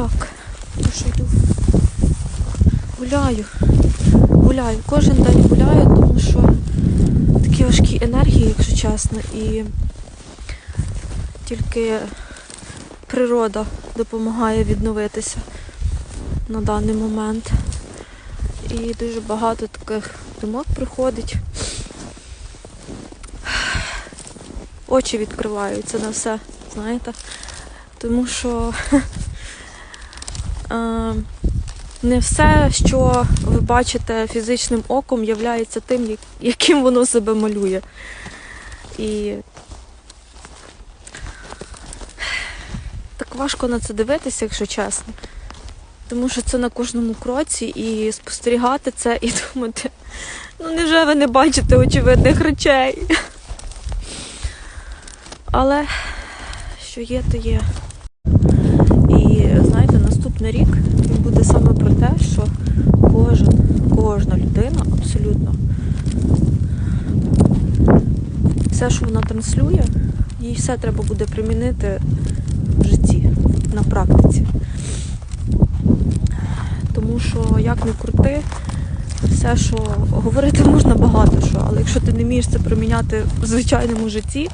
Так, то що йду. Гуляю. Гуляю. Кожен день гуляю, тому що такі важкі енергії, якщо чесно, і тільки природа допомагає відновитися на даний момент. І дуже багато таких думок приходить. Очі відкриваються на все, знаєте. Тому що не все, що ви бачите фізичним оком, являється тим, яким воно себе малює. І так важко на це дивитися, якщо чесно. Тому що це на кожному кроці і спостерігати це і думати, ну невже ви не бачите очевидних речей? Але що є, то є. І знаєте, наступний рік він буде саме про те, що кожен, кожна людина абсолютно все, що вона транслює, їй все треба буде примінити в житті, на практиці. Тому що як не крути, все, що говорити можна багато що, але якщо ти не вмієш це приміняти в звичайному житті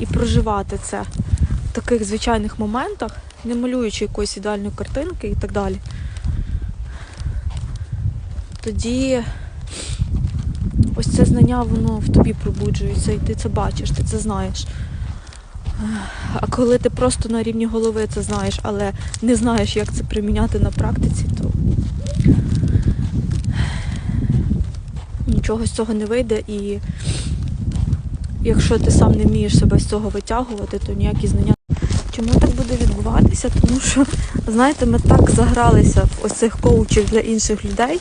і проживати це в таких звичайних моментах, не малюючи якоїсь ідеальної картинки і так далі, тоді ось це знання, воно в тобі пробуджується, і ти це бачиш, ти це знаєш. А коли ти просто на рівні голови це знаєш, але не знаєш, як це приміняти на практиці, то нічого з цього не вийде. І якщо ти сам не вмієш себе з цього витягувати, то ніякі знання. Чому так буде відбуватися? Тому що, знаєте, ми так загралися в ось цих коучів для інших людей,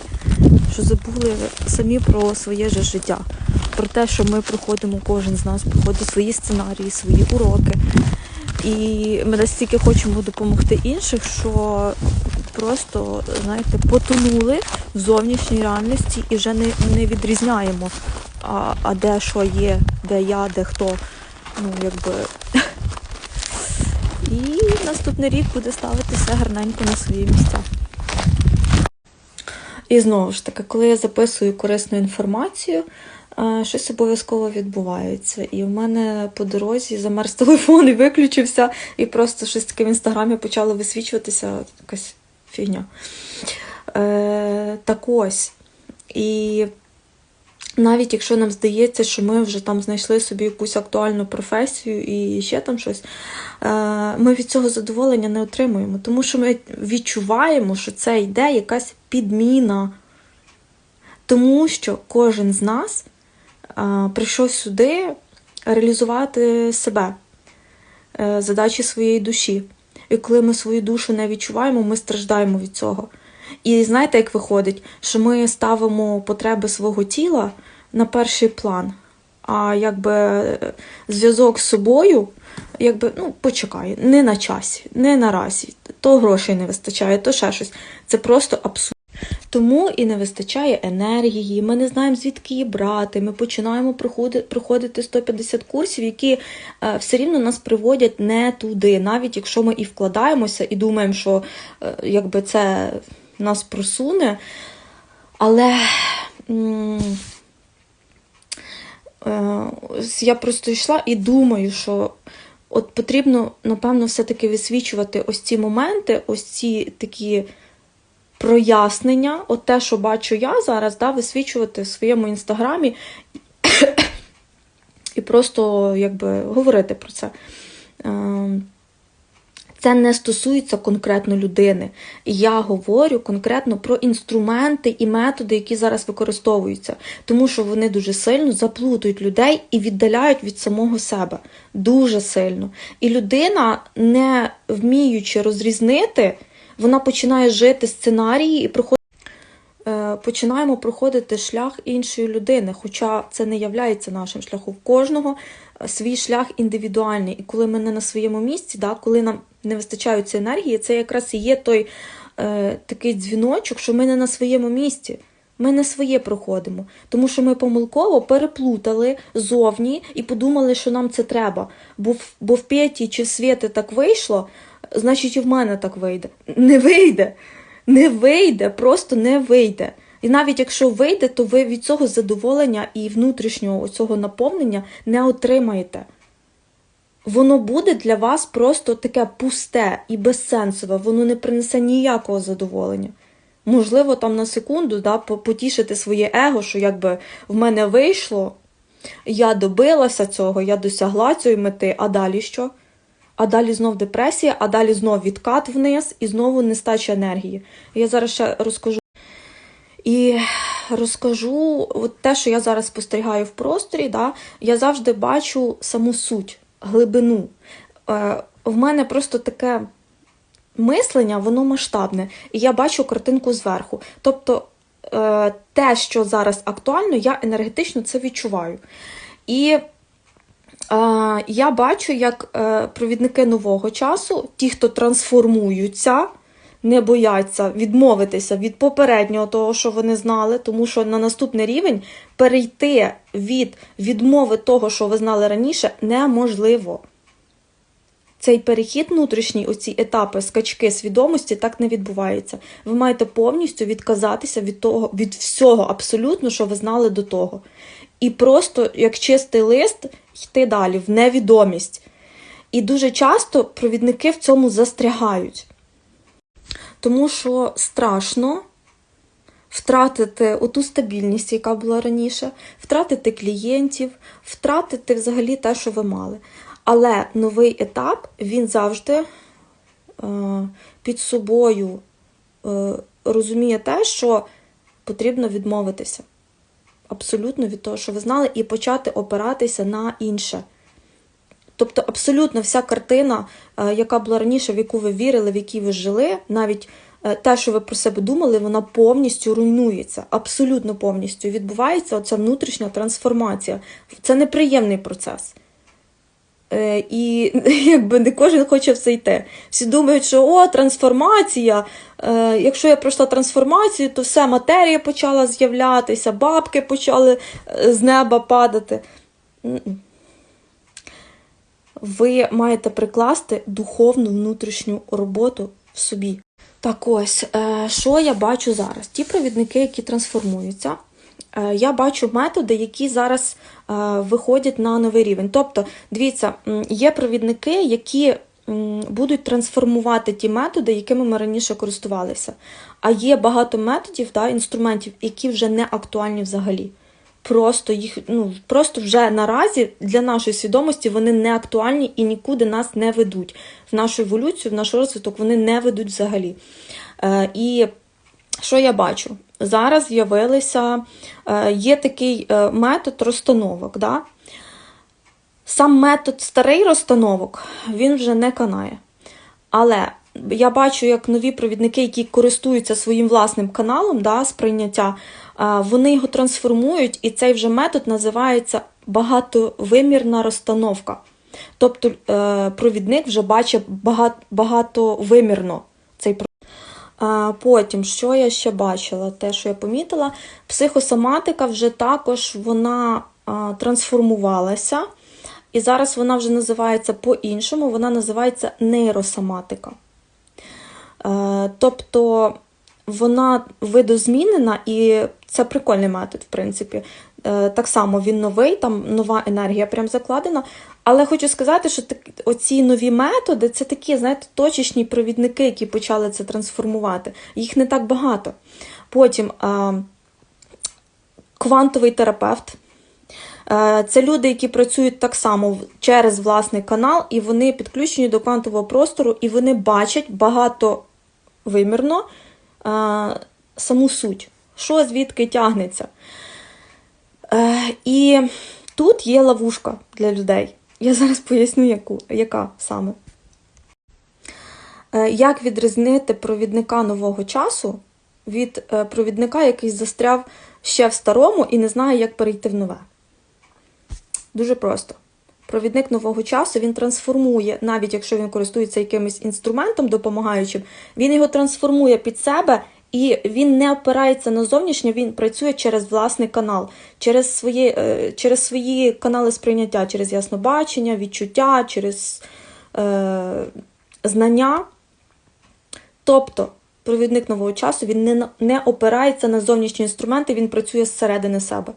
що забули самі про своє же життя. Про те, що ми проходимо, кожен з нас проходить свої сценарії, свої уроки. І ми настільки хочемо допомогти інших, що просто, знаєте, потонули в зовнішній реальності і вже не, не відрізняємо, а, а де що є, де я, де хто. Ну, якби. І наступний рік буде ставити все гарненько на свої місця. І знову ж таки, коли я записую корисну інформацію, щось обов'язково відбувається. І в мене по дорозі замерз телефон і виключився, і просто щось таке в інстаграмі почало висвічуватися якась фігня. Е, так ось. І навіть якщо нам здається, що ми вже там знайшли собі якусь актуальну професію і ще там щось, е, ми від цього задоволення не отримуємо, тому що ми відчуваємо, що це йде якась підміна. Тому що кожен з нас е, прийшов сюди реалізувати себе, е, задачі своєї душі. І коли ми свою душу не відчуваємо, ми страждаємо від цього. І знаєте, як виходить, що ми ставимо потреби свого тіла на перший план, а якби е, зв'язок з собою, якби, ну, почекай, не на часі, не наразі, то грошей не вистачає, то ще щось. Це просто абсурд. Тому і не вистачає енергії, ми не знаємо, звідки її брати. Ми починаємо проходити 150 курсів, які е, все рівно нас приводять не туди, навіть якщо ми і вкладаємося і думаємо, що е, якби це нас просуне. Але е, я просто йшла і думаю, що от потрібно, напевно, все-таки висвічувати ось ці моменти, ось ці такі прояснення, от те, що бачу я зараз, да, висвічувати в своєму інстаграмі і просто якби говорити про це. Це не стосується конкретно людини. Я говорю конкретно про інструменти і методи, які зараз використовуються, тому що вони дуже сильно заплутують людей і віддаляють від самого себе. Дуже сильно. І людина, не вміючи розрізнити, вона починає жити сценарії і проходить. Е, Починаємо проходити шлях іншої людини, хоча це не являється нашим шляхом. Кожного свій шлях індивідуальний. І коли ми не на своєму місці, да, коли нам не вистачає цієї енергії, це якраз і є той е, такий дзвіночок, що ми не на своєму місці. Ми не своє проходимо, тому що ми помилково переплутали зовні і подумали, що нам це треба. Бо в, бо в Петі чи в Свєти так вийшло, значить і в мене так вийде. Не вийде. Не вийде, просто не вийде. І навіть якщо вийде, то ви від цього задоволення і внутрішнього цього наповнення не отримаєте. Воно буде для вас просто таке пусте і безсенсове, воно не принесе ніякого задоволення. Можливо, там на секунду да, потішити своє его, що якби в мене вийшло, я добилася цього, я досягла цієї мети, а далі що? А далі знов депресія, а далі знов відкат вниз і знову нестача енергії. Я зараз ще розкажу. І розкажу от те, що я зараз спостерігаю в просторі, да, я завжди бачу саму суть, глибину. Е, в мене просто таке мислення, воно масштабне, і я бачу картинку зверху. Тобто е, те, що зараз актуально, я енергетично це відчуваю. І е, я бачу, як провідники нового часу, ті, хто трансформуються, не бояться відмовитися від попереднього того, що вони знали, тому що на наступний рівень перейти від відмови того, що ви знали раніше, неможливо. Цей перехід внутрішній, оці етапи, скачки свідомості так не відбувається. Ви маєте повністю відказатися від того, від всього абсолютно, що ви знали до того. І просто, як чистий лист, йти далі в невідомість. І дуже часто провідники в цьому застрягають. Тому що страшно втратити оту стабільність, яка була раніше, втратити клієнтів, втратити взагалі те, що ви мали. Але новий етап він завжди е, під собою е, розуміє те, що потрібно відмовитися абсолютно від того, що ви знали, і почати опиратися на інше. Тобто, абсолютно вся картина, е, яка була раніше, в яку ви вірили, в якій ви жили, навіть е, те, що ви про себе думали, вона повністю руйнується. Абсолютно повністю відбувається оця внутрішня трансформація. Це неприємний процес. Е, І якби не кожен хоче в це йти. Всі думають, що о, трансформація. Якщо я пройшла трансформацію, то все матерія почала з'являтися, бабки почали з неба падати. Ви маєте прикласти духовну внутрішню роботу в собі. Так ось, е, що я бачу зараз? Ті провідники, які трансформуються, е, я бачу методи, які зараз е, виходять на новий рівень. Тобто, дивіться, є провідники, які будуть трансформувати ті методи, якими ми раніше користувалися. А є багато методів, да, інструментів, які вже не актуальні взагалі. Просто їх ну просто вже наразі для нашої свідомості вони не актуальні і нікуди нас не ведуть. В нашу еволюцію, в наш розвиток вони не ведуть взагалі. Е, і що я бачу? Зараз з'явилися, е, є такий е, метод розстановок. Да? Сам метод старий розстановок він вже не канає. Але я бачу, як нові провідники, які користуються своїм власним каналом да, сприйняття, вони його трансформують, і цей вже метод називається багатовимірна розстановка. Тобто е, провідник вже бачить багат, багатовимірно цей про- Потім, що я ще бачила, те, що я помітила, психосоматика вже також вона трансформувалася, і зараз вона вже називається по-іншому, вона називається нейросоматика. Е, Тобто вона видозмінена, і це прикольний метод, в принципі. Е, Так само він новий, там нова енергія прям закладена. Але хочу сказати, що так, оці нові методи це такі, знаєте, точечні провідники, які почали це трансформувати. Їх не так багато. Потім е, квантовий терапевт. Е, Це люди, які працюють так само через власний канал, і вони підключені до квантового простору, і вони бачать багатовимірно е, саму суть, що звідки тягнеться. Е, І тут є ловушка для людей. Я зараз поясню, яку, яка саме. Е, Як відрізнити провідника нового часу від е, провідника, який застряв ще в старому і не знає, як перейти в нове? Дуже просто. Провідник нового часу він трансформує, навіть якщо він користується якимось інструментом допомагаючим, він його трансформує під себе і він не опирається на зовнішнє, він працює через власний канал, через свої, е, через свої канали сприйняття, через яснобачення, відчуття, через е, знання. Тобто, провідник нового часу він не, не опирається на зовнішні інструменти, він працює зсередини себе,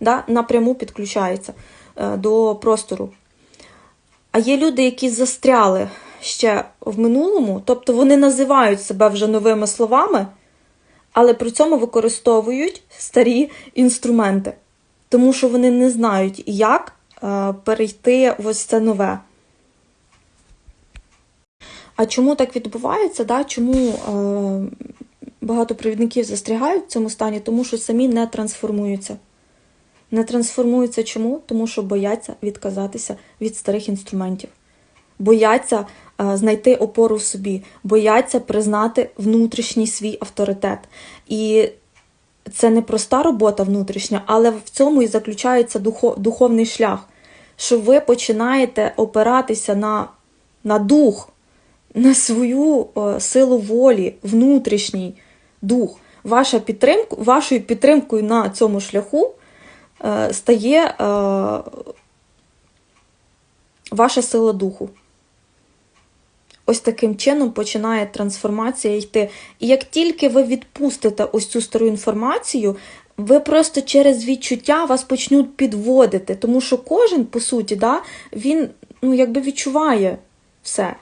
да? напряму підключається до простору. А є люди, які застряли ще в минулому, тобто вони називають себе вже новими словами, але при цьому використовують старі інструменти, тому що вони не знають, як е, перейти в ось це нове. А чому так відбувається? Да? Чому е, багато провідників застрягають в цьому стані? Тому що самі не трансформуються. Не трансформуються чому? Тому що бояться відказатися від старих інструментів. Бояться е, знайти опору в собі, бояться признати внутрішній свій авторитет. І це не проста робота внутрішня, але в цьому і заключається духо, духовний шлях. Що ви починаєте опиратися на, на дух, на свою е, силу волі, внутрішній дух. Ваша підтримка, вашою підтримкою на цьому шляху стає е, ваша сила духу. Ось таким чином починає трансформація йти. І як тільки ви відпустите ось цю стару інформацію, ви просто через відчуття вас почнуть підводити. Тому що кожен, по суті, да, він ну, якби відчуває все.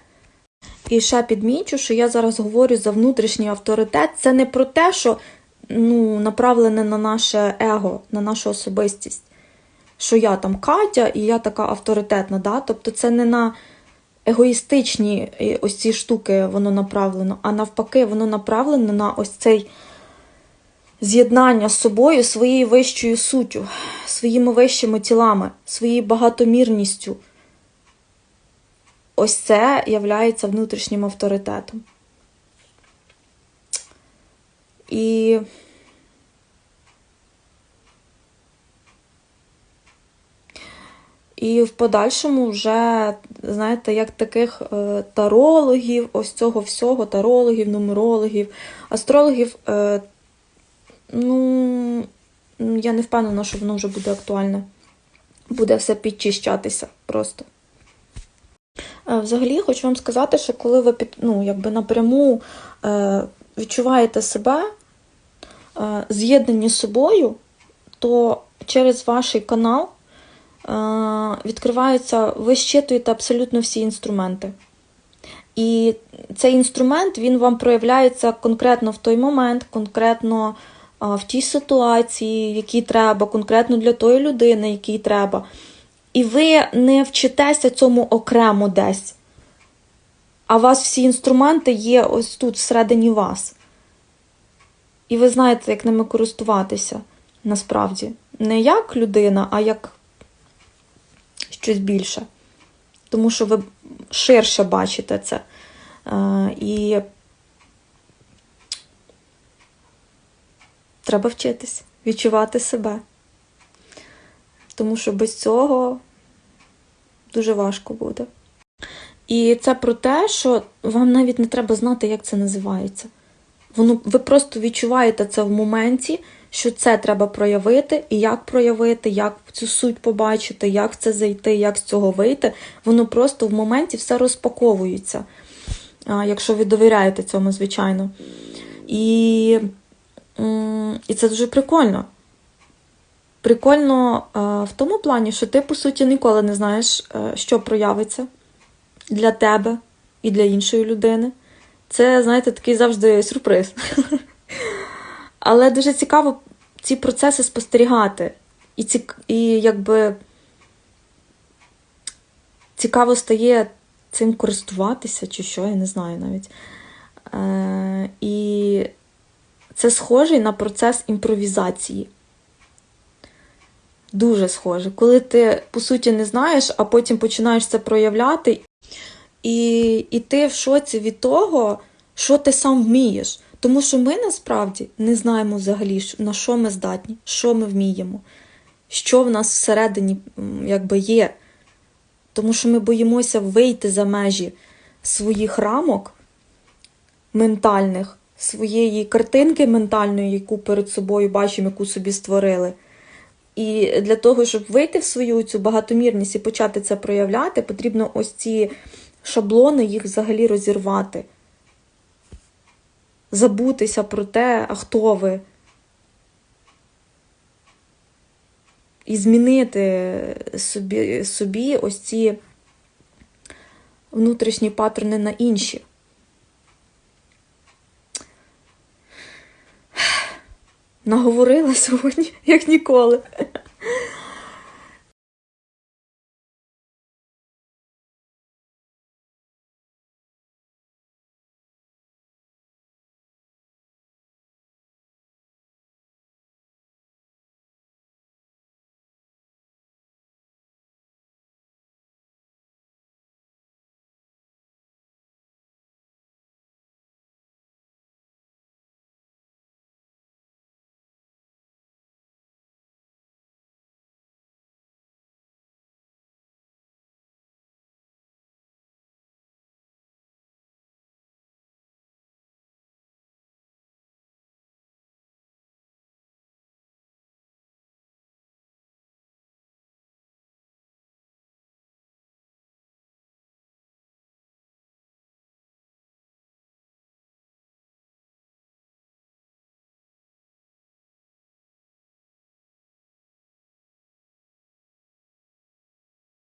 І ще підмічу, що я зараз говорю за внутрішній авторитет. Це не про те, що ну, направлене на наше его, на нашу особистість. Що я там Катя і я така авторитетна. Да? Тобто це не на егоїстичні е, ось ці штуки воно направлено, а навпаки, воно направлено на ось цей з'єднання з собою, своєю вищою суттю, своїми вищими тілами, своєю багатомірністю. Ось це являється внутрішнім авторитетом. І І в подальшому вже, знаєте, як таких е, тарологів, ось цього всього, тарологів, нумерологів, астрологів, е, ну, я не впевнена, що воно вже буде актуальне. Буде все підчищатися просто. Е, Взагалі, хочу вам сказати, що коли ви під, ну, якби напряму відчуваєте себе з'єднані з собою, то через ваш канал е, відкриваються, ви щитуєте абсолютно всі інструменти. І цей інструмент він вам проявляється конкретно в той момент, конкретно е, в тій ситуації, якій треба, конкретно для тої людини, якій треба. І ви не вчитеся цьому окремо десь. А у вас всі інструменти є ось тут, всередині вас. І ви знаєте, як ними користуватися насправді. Не як людина, а як щось більше. Тому що ви ширше бачите це. Е, І треба вчитись, відчувати себе. Тому що без цього дуже важко буде. І це про те, що вам навіть не треба знати, як це називається. Воно, ви просто відчуваєте це в моменті, що це треба проявити, і як проявити, як цю суть побачити, як це зайти, як з цього вийти. Воно просто в моменті все розпаковується, якщо ви довіряєте цьому, звичайно. І, і це дуже прикольно. Прикольно в тому плані, що ти, по суті, ніколи не знаєш, е, що проявиться для тебе і для іншої людини. Це, знаєте, такий завжди сюрприз. Але дуже цікаво ці процеси спостерігати. І, цік... і якби цікаво стає цим користуватися, чи що, я не знаю навіть. Е, і це схожий на процес імпровізації. Дуже схоже. Коли ти, по суті, не знаєш, а потім починаєш це проявляти, і, і ти в шоці від того, що ти сам вмієш. Тому що ми насправді не знаємо взагалі, на що ми здатні, що ми вміємо, що в нас всередині якби є. Тому що ми боїмося вийти за межі своїх рамок ментальних, своєї картинки ментальної, яку перед собою бачимо, яку собі створили. І для того, щоб вийти в свою цю багатомірність і почати це проявляти, потрібно ось ці шаблони їх взагалі розірвати. Забутися про те, а хто ви. І змінити собі, собі ось ці внутрішні паттерни на інші. Наговорила сьогодні, як ніколи.